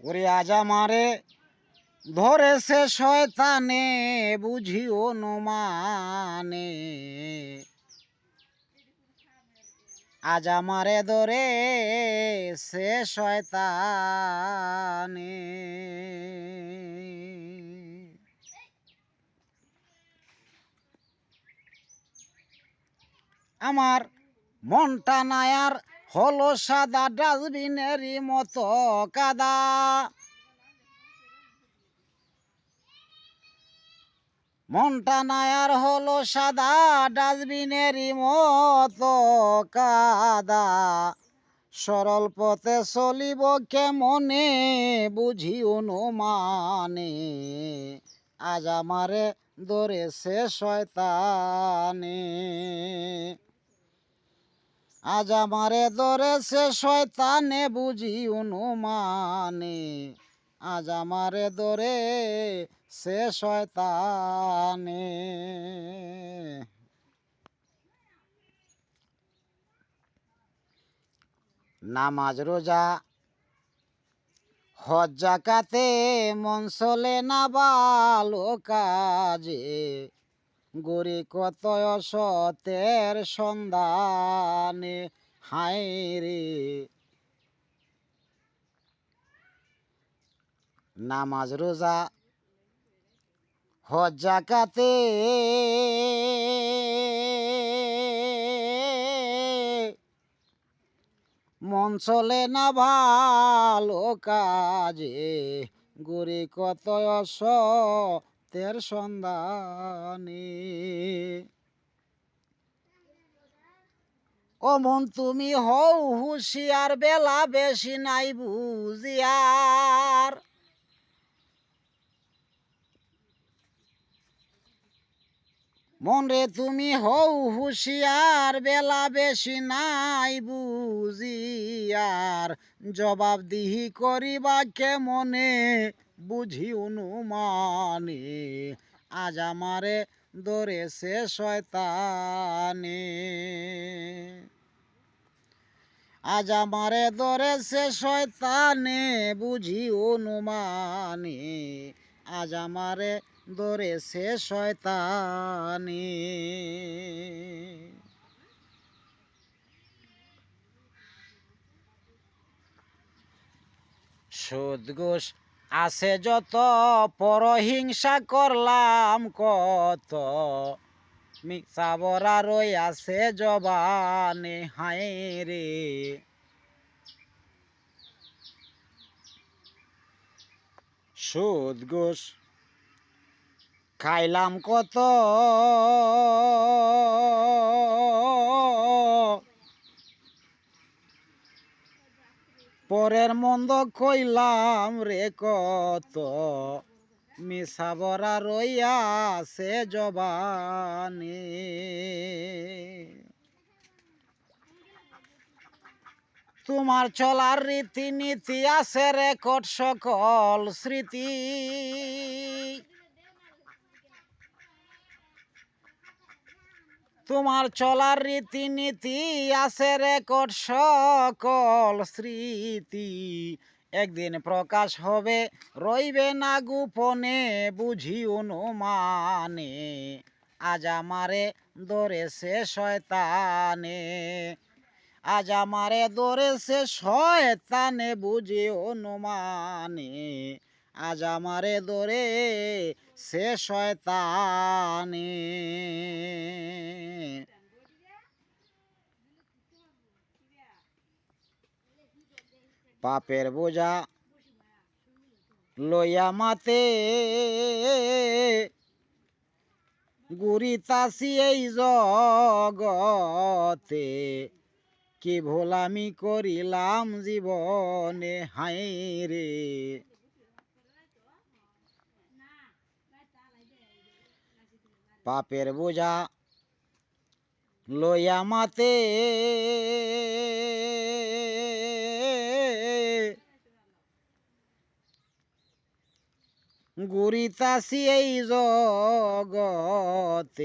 ওরে আজ আমারে ধরেছে শয়তানে বুঝিও মানে আজ আমারে ধরে সে শয়তানে। আমার মনটা নায়ার হলো সাদা ডাস্টবিনেরই মতো কাদা। মনটা নায়ার হলো সাদা ডাস্টবিনেরই মতো কাদা। সরল পথে চলিব কেমনে বুঝি অনুমানে? আজ আমারে ধরেছে শয়তানে। আজ আমারে ধরেছে শয়তানে বুঝি অনুমানে। আজ আমারে ধরে সে শয়তানে। নামাজ, রোজা, হজ, জাকাতে, মন চলে না ভালো কাজে। গরি কত সতের সন্ধানে, হায় রে। নামাজ রোজা হজ জাকাতে মন চলে না ভালো কাজে, গরি কত তের সন্ধানে ও মন, তুমি হও হুশিয়ার, বেলা বেশি নাই বুঝিয়ার। মন রে, তুমি হও হুশিয়ার, বেলা বেশি নাই বুঝিয়ার। জবাব দিহি করিবা কেমনে? বুঝি অনুমানে আজ আমারে ধরেছে শয়তানে। আজ আমারে ধরেছে শয়তানে, বুঝি অনুমানে আজ আমারে ধরেছে শয়তানে। সুদ ঘুষ আছে যত পরহিংসা করলাম, কত মিক্সা বরা রই আছে জবানে, হায় রে। সুদ ঘুষ খাইলাম কত পরের মন্দ কইলাম রে কত। মিশাবরা রইয়া সে জবানি। তোমার চলার রীতিনীতি আছে রেকর্ড সকল স্মৃতি। তোমার চলার রীতিনীতি আছে রেকর্ড সকল স্মৃতি। একদিন প্রকাশ হবে, রইবে না গোপনে, বুঝি অনুমানে। আজ আমারে ধরেছে শয়তানে। আজ আমারে ধরেছে শয়তানে, বুঝি অনুমানে। আজ আমারে ধরে সে শয়তানে। পাপের বোঝা লইয়া মাতে। গুরিতাসি এই জগতে কি ভোলামি করিলাম জীবনে? হাই রে! পাপের বোঝা লইয়া মাতে। গুরিতাসি এই জগতে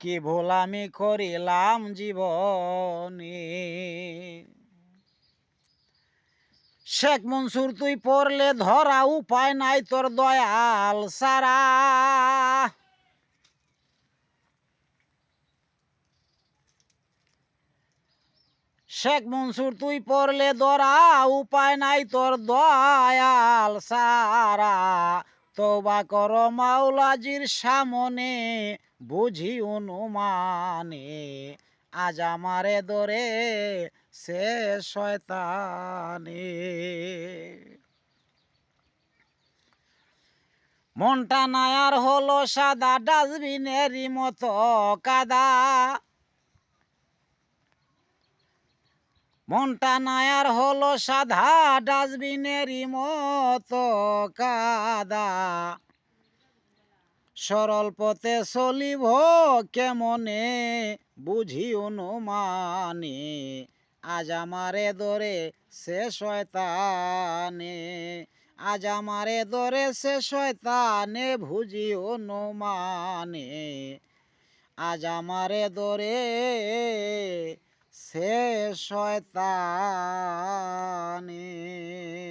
কি ভোলামি করিলাম জীবনে। শেখ মনসুর, তুই পড়লে ধরা উপায় নাই তোর দয়াল সারা। শেখ মনসুর, তুই পড়লে ধরা উপায় নাই তোর দয়াল সারা। তোবা কর মাওলাজির সামনে, বুঝি অনুমানে। আজ আমারে দরে সে শয়তানে। মনটা নায়ার হলো সাদা ডাস্টবিনেরই মতো কাদা। মনটা নায়ার হলো সাদা ডাস্টবিনেরই মতো কাদা। সরল পথে চলিব কেমনে বুঝি অনুমানে? আজ আমারে দরে সে শয়তানে। আজ আমারে দরে সে শয়তানে ভুজি অনুমানে। আজ আমারে দরে সে শয়তানে।